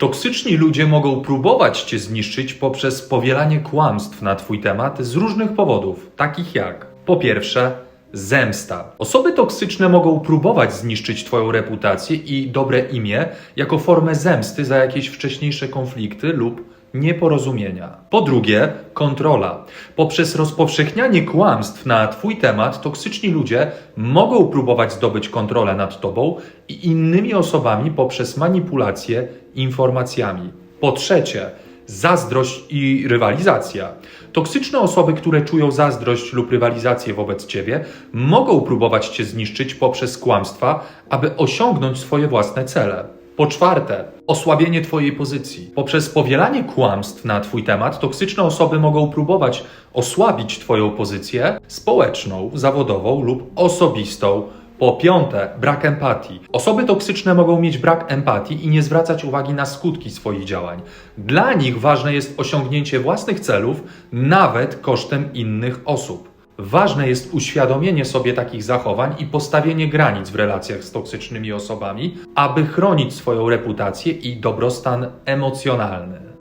Toksyczni ludzie mogą próbować cię zniszczyć poprzez powielanie kłamstw na twój temat z różnych powodów, takich jak po pierwsze, zemsta. Osoby toksyczne mogą próbować zniszczyć twoją reputację i dobre imię jako formę zemsty za jakieś wcześniejsze konflikty lub nieporozumienia. Po drugie, kontrola. Poprzez rozpowszechnianie kłamstw na Twój temat, toksyczni ludzie mogą próbować zdobyć kontrolę nad Tobą i innymi osobami poprzez manipulację informacjami. Po trzecie, zazdrość i rywalizacja. Toksyczne osoby, które czują zazdrość lub rywalizację wobec Ciebie, mogą próbować Cię zniszczyć poprzez kłamstwa, aby osiągnąć swoje własne cele. Po czwarte, osłabienie Twojej pozycji. Poprzez powielanie kłamstw na Twój temat, toksyczne osoby mogą próbować osłabić Twoją pozycję społeczną, zawodową lub osobistą. Po piąte, brak empatii. Osoby toksyczne mogą mieć brak empatii i nie zwracać uwagi na skutki swoich działań. Dla nich ważne jest osiągnięcie własnych celów, nawet kosztem innych osób. Ważne jest uświadomienie sobie takich zachowań i postawienie granic w relacjach z toksycznymi osobami, aby chronić swoją reputację i dobrostan emocjonalny.